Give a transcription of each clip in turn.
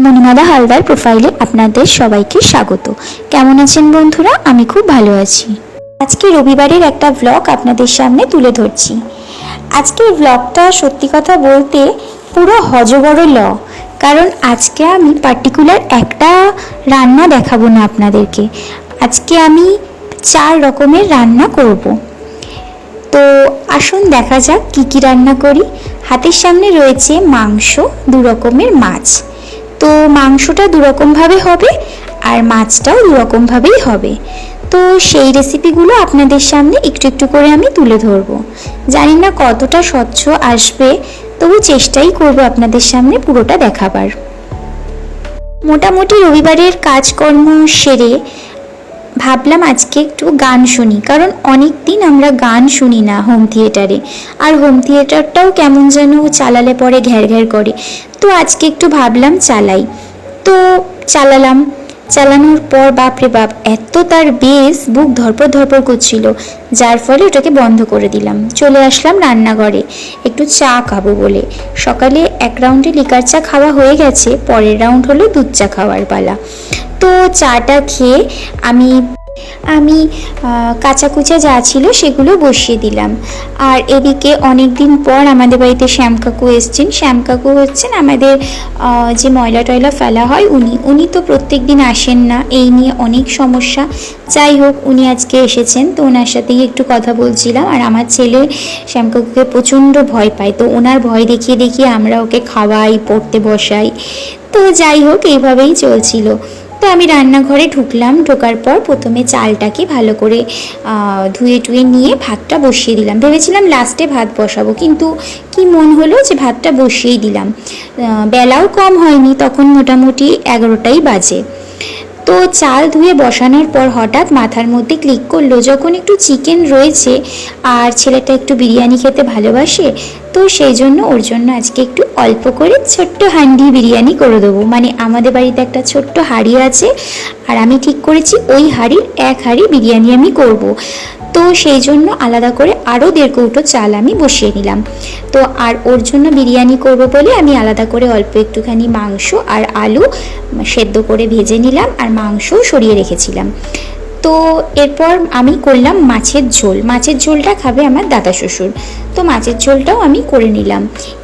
মণিমালা হালদার প্রোফাইলে আপনাদের সবাইকে স্বাগত। কেমন আছেন বন্ধুরা? আমি খুব ভালো আছি। আজকে রবিবারের একটা ভ্লগ আপনাদের সামনে তুলে ধরছি। আজকের ভ্লগটা সত্যি কথা বলতে পুরো হজবড় ল। কারণ আজকে আমি পার্টিকুলার একটা রান্না দেখাবো না আপনাদেরকে। আজকে আমি চার রকমের রান্না করব। তো আসুন দেখা যাক কি কি রান্না করি। হাতের সামনে রয়েছে মাংস, দু রকমের মাছ। তো মাংসটা দুরকমভাবে হবে আর মাছটাও দুরকমভাবেই হবে। তো সেই রেসিপিগুলো আপনাদের সামনে একটু একটু করে আমি তুলে ধরবো। জানি না কতটা স্বচ্ছ আসবে, তবু চেষ্টাই করব আপনাদের সামনে পুরোটা দেখাবার। মোটামুটি রবিবারের কাজকর্ম সেরে ভাবলাম আজকে একটু গান শুনি, কারণ অনেক দিন আমরা গান শুনি না হোম থিয়েটারে আর হোম থিয়েটারটাও কেমন যেন চালালে পরে ঘ্যার ঘ্যার করে। তো আজকে একটু ভাবলাম চালাই। তো চালালাম। চালানোর পর, বাপরে বাপ, এত তার বেশ বুক ধরপর ধরপর করছিল। যার ফলে ওটাকে বন্ধ করে দিলাম। চলে আসলাম রান্নাঘরে। একটু চা খাব বলে। সকালে এক রাউন্ডে লিকার চা খাওয়া হয়ে গেছে, পরের রাউন্ড হলো দুধ চা খাওয়ার পালা। তো চাটা খেয়ে আমি আমি আহ, কাঁচা কুচা যা ছিল সেগুলো বসিয়ে দিলাম। আর এদিকে অনেক দিন পর আমাদের বাড়িতে শ্যাম কাকু এসছেন। শ্যাম কাকু হচ্ছেন আমাদের যে ময়লা টয়লা ফেলা হয় উনি উনি তো প্রত্যেক দিন আসেন না। এই নিয়ে অনেক সমস্যা। যাই হোক উনি আজকে এসেছেন তো ওনার সাথেই একটু কথা বলছিলাম। আর আমার ছেলে শ্যাম কাকুকে প্রচণ্ড ভয় পায় তো ওনার ভয় দেখিয়ে দেখিয়ে আমরা ওকে খাওয়াই পড়তে বসাই। তো যাই হোক এইভাবেই চলছিল। তো আমি রান্নাঘরে ঢুকলাম, ঢোকার পর প্রথমে চালটাকে ভালো করে ধুয়ে টুয়ে নিয়ে ভাতটা বসিয়ে দিলাম। ভেবেছিলাম লাস্টে ভাত বসাবো, কিন্তু কি মন হলো যে ভাতটা বসিয়েই দিলাম। বেলাও কম হয়নি, তখন মোটামুটি এগারোটাই বাজে। তো চাল ধুয়ে বসানোর পর হঠাৎ মাথার মধ্যে ক্লিক করল, যখন একটু চিকেন রয়েছে আর ছেলেটা একটু বিরিয়ানি খেতে ভালোবাসে, তো সেই জন্য ওর জন্য আজকে একটু অল্প করে ছোট্ট হান্ডি বিরিয়ানি করে দেবো মানে আমাদের বাড়িতে একটা ছোট্ট হাঁড়ি আছে আর আমি ঠিক করেছি ওই হাঁড়ির এক হাঁড়ি বিরিয়ানি আমি করব। তো সেই জন্য আলাদা করে আরও দেড় কৌটো চাল আমি বসিয়ে নিলাম। তো আর ওর জন্য বিরিয়ানি করব বলে আমি আলাদা করে অল্প একটুখানি মাংস আর আলু সেদ্ধ করে ভেজে নিলাম আর মাংসও সরিয়ে রেখেছিলাম। তো এরপর আমি করলাম মাছের ঝোল। মাছের ঝোলটা খাবে আমার দাদা শ্বশুর। তো মাছের ঝোলটাও আমি করে নিলাম।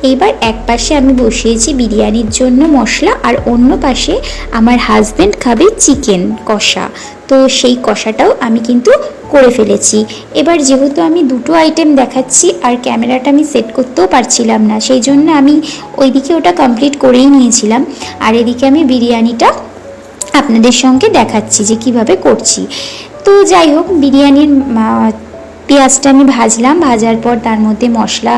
এইবার এক পাশে আমি বসিয়েছি বিরিয়ানির জন্য মশলা আর অন্য পাশে আমার হাজব্যান্ড খাবে চিকেন কষা। তো সেই কষাটাও আমি কিন্তু করে ফেলেছি। এবার যেহেতু আমি দুটো আইটেম দেখাচ্ছি আর ক্যামেরাটা আমি সেট করতেও পারছিলাম না, সেই জন্য আমি ওইদিকে ওটা কমপ্লিট করেই নিয়েছিলাম। আর এদিকে আমি বিরিয়ানিটা আপনাদের সঙ্গে দেখাচ্ছি যে কীভাবে করছি। তো যাই হোক, বিরিয়ানির পেঁয়াজটা আমি ভাজলাম। ভাজার পর তার মধ্যে মশলা,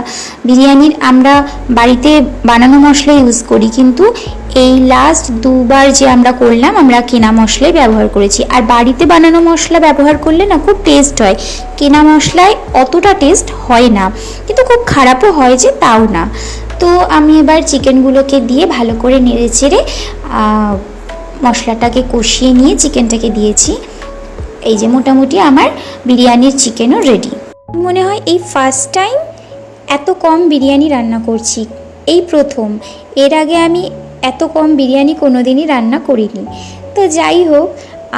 বিরিয়ানির আমরা বাড়িতে বানানো মশলা ইউজ করি, কিন্তু এই লাস্ট দুবার যে আমরা করলাম, আমরা কেনা মশলাই ব্যবহার করেছি। আর বাড়িতে বানানো মশলা ব্যবহার করলে না খুব টেস্ট হয়। কেনা মশলায় অতটা টেস্ট হয় না। কিন্তু খুব খারাপও হয় যে তাও না। তো আমি এবার চিকেনগুলোকে দিয়ে ভালো করে নেড়ে চেড়ে মশলাটাকে কষিয়ে নিয়ে চিকেনটাকে দিয়েছি। এই যে মোটামুটি আমার বিরিয়ানির চিকেনও রেডি মনে হয় এই ফার্স্ট টাইম এত কম বিরিয়ানি রান্না করছি। এই প্রথম। এর আগে আমি এত কম বিরিয়ানি কোনো দিনই রান্না করিনি। তো যাই হোক,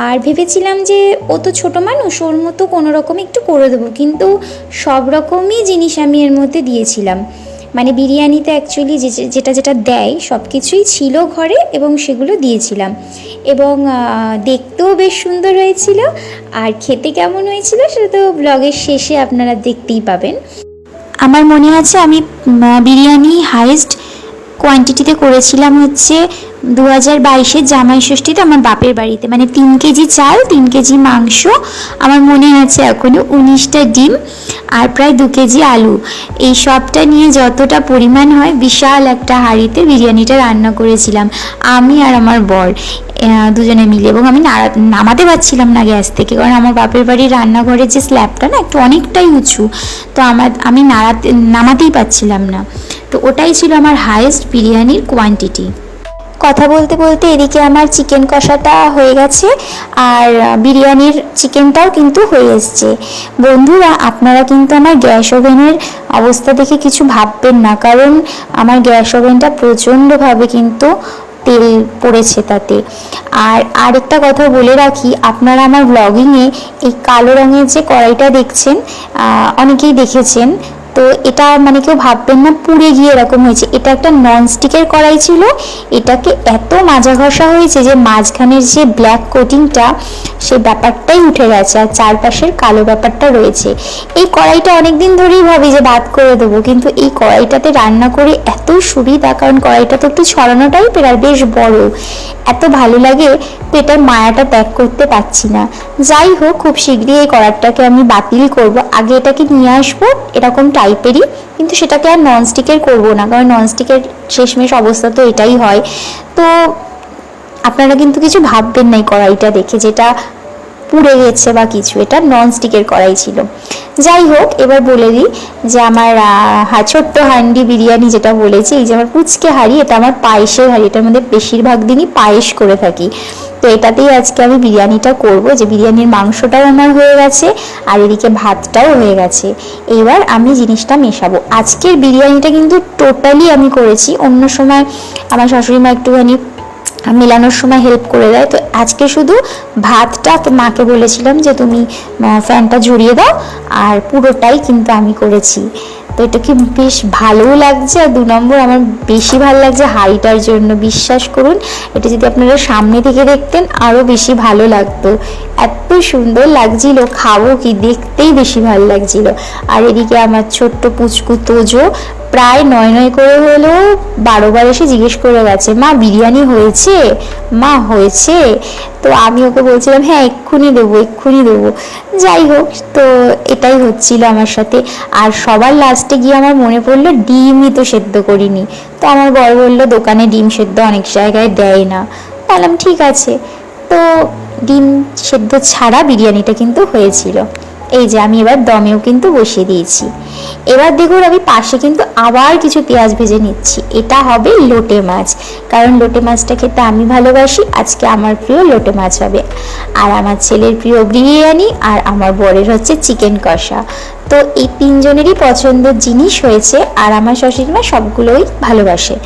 আর ভেবেছিলাম যে ও তো ছোটো মানুষ, ওর মতো কোনো রকম একটু করে দেবো। কিন্তু সব রকমই জিনিস আমি এর মধ্যে দিয়েছিলাম। মানে বিরিয়ানিতে অ্যাকচুয়ালি যেটা যেটা দেয় সব কিছুই ছিল ঘরে এবং সেগুলো দিয়েছিলাম। এবং দেখতেও বেশ সুন্দর হয়েছিল। আর খেতে কেমন হয়েছিল সেটা তো ব্লগের শেষে আপনারা দেখতেই পাবেন। আমার মনে আছে আমি বিরিয়ানি হাইস্ট কোয়ান্টিটিতে করেছিলাম হচ্ছে দু হাজার বাইশের জামাই ষষ্ঠীতে আমার বাপের বাড়িতে। মানে তিন কেজি চাল, তিন কেজি মাংস, আমার মনে আছে এখনও উনিশটা ডিম আর প্রায় দু কেজি আলু। এই সবটা নিয়ে যতটা পরিমাণ হয় বিশাল একটা হাঁড়িতে বিরিয়ানিটা রান্না করেছিলাম আমি আর আমার বর দুজনে মিলে। এবং আমি নামাতে পারছিলাম না গ্যাস থেকে, কারণ আমার বাপের বাড়ির রান্নাঘরের যে স্ল্যাবটা না একটু অনেকটাই উঁচু, তো আমার, আমি নাড়াতে, নামাতেই পারছিলাম না। তো ওটাই ছিল আমার হায়েস্ট বিরিয়ানির কোয়ান্টিটি কথা বলতে বলতে এদিকে আমার চিকেন কষাটা হয়ে গেছে আর বিরিয়ানির চিকেনটাও কিন্তু হয়ে এসছে। বন্ধুরা, আপনারা কিন্তু আমার গ্যাস ওভেনের অবস্থা দেখে কিছু ভাববেন না, কারণ আমার গ্যাস ওভেনটা প্রচণ্ডভাবে কিন্তু তেল পড়েছে তাতে। আর আরেকটা কথা বলে রাখি, আপনারা আমার ব্লগিংয়ে এই কালো রঙের যে কড়াইটা দেখছেন অনেকেই দেখেছেন তো এটা মানে কেউ ভাববেন না, পুড়ে গিয়ে এরকম হয়েছে। এটা একটা নন স্টিকের কড়াই ছিল। এটাকে এত মাজা ঘষা হয়েছে যে মাঝখানের যে ব্ল্যাক কোটিংটা সে ব্যাপারটাই উঠে গেছে আর চারপাশের কালো ব্যাপারটা রয়েছে। এই কড়াইটা অনেক দিন ধরেই ভাবি যে বাদ করে দেবো, কিন্তু এই কড়াইটাতে রান্না করে এত সুবিধা, কারণ কড়াইটা তো একটু ছড়ানো টাইপের আর বেশ বড়। এত ভালো লাগে পেটের মায়াটা ত্যাগ করতে পারছি না। যাই হোক, খুব শীঘ্রই এই কড়ারটাকে আমি বাতিল করব। আগে এটাকে নিয়ে আসব, এরকম টাইপেরই কিন্তু সেটাকে আর ননস্টিকের করব না, কারণ ননস্টিকের শেষমেশ অবস্থা তো এটাই হয়। তো আপনারা কিন্তু কিছু ভাববেন না এই কড়াইটা দেখে, যেটা পুড়ে গেছে বা কিছু, এটা নন স্টিকের কড়াই ছিল। যাই হোক, এবার বলে দিই যে আমার ছোট্ট হান্ডি বিরিয়ানি যেটা বলেছি, এই যে আমার পুচকে হাঁড়ি, এটা আমার পায়েসের হাঁড়ি, এটার মধ্যে বেশিরভাগ দিনই পায়েস করে থাকি। তো এটাতেই আজকে আমি বিরিয়ানিটা করব, যে বিরিয়ানির মাংসটাও আমার হয়ে গেছে আর এদিকে ভাতটাও হয়ে গেছে। এবার আমি জিনিসটা মেশাবো। আজকের বিরিয়ানিটা কিন্তু টোটালি আমি করেছি। অন্য সময় আমার শাশুড়ি মা একটুখানি মেলানোর সময় হেল্প করে দেয়। তো আজকে শুধু ভাতটা তো মাকে বলেছিলাম যে তুমি ফ্যানটা ঝরিয়ে দাও। আর পুরোটাই কিন্তু আমি করেছি। তো এটা কি বেশ ভালোও লাগছে? আর দু নম্বর আমার বেশি ভালো লাগছে হাইটার জন্য, বিশ্বাস করুন। এটা যদি আপনারা সামনে থেকে দেখতেন আরও বেশি ভালো লাগতো। এত সুন্দর লাগছিল, খাব কি, দেখতেই বেশি ভালো লাগছিল। আর এদিকে আমার ছোট্ট পুচকু তোজো প্রায় নয় নয় করে হলেও বারোবার এসে জিজ্ঞেস করে গেছে, মা, বিরিয়ানি হয়েছে? মা, হয়েছে। তো আমি ওকে বলছিলাম হ্যাঁ এক্ষুনি দেবো এক্ষুনি দেবো। যাই হোক, তো এটাই হচ্ছিল আমার সাথে। আর সবার লাস্টে গিয়ে আমার মনে পড়ল, ডিমই তো সেদ্ধ করিনি। তো আমার বর বলল, দোকানে ডিম সেদ্ধ অনেক জায়গায় দেয় না। বললাম, ঠিক আছে। তো ডিম সেদ্ধ ছাড়া বিরিয়ানিটা কিন্তু হয়েছিল। এই যে আমি এবার দমেও কিন্তু বসিয়ে দিয়েছি। এবার দেখুন আমি পাশে কিন্তু আবার কিছু পেঁয়াজ ভেজে নিচ্ছি। এটা হবে লোটে মাছ। কারণ লোটে মাছটা খেতে আমি ভালোবাসি, আজকে আমার প্রিয় লোটে মাছ হবে। আর আমার ছেলের প্রিয় বিরিয়ানি আর আমার বরের হচ্ছে চিকেন কষা। তো এই তিনজনেরই পছন্দের জিনিস হয়েছে আর আমার শাশুড়ি মা সবগুলোই ভালোবাসে।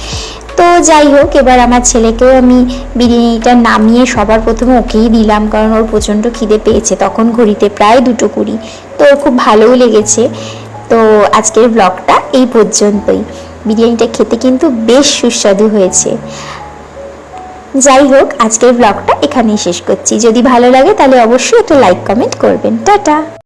তো যাই হোক, এবার আমার ছেলেকেও আমি বিরিয়ানিটা নামিয়ে সবার প্রথমে ওকেই দিলাম, কারণ ওর প্রচণ্ড খিদে পেয়েছে। তখন ঘড়িতে প্রায় দুটো কুড়ি। তো খুব ভালোও লেগেছে। তো আজকের ব্লগটা এই পর্যন্তই। বিরিয়ানিটা খেতে কিন্তু বেশ সুস্বাদু হয়েছে। যাই হোক আজকের ব্লগটা এখানেই শেষ করছি। যদি ভালো লাগে তাহলে অবশ্যই একটা লাইক কমেন্ট করবেন। টাটা!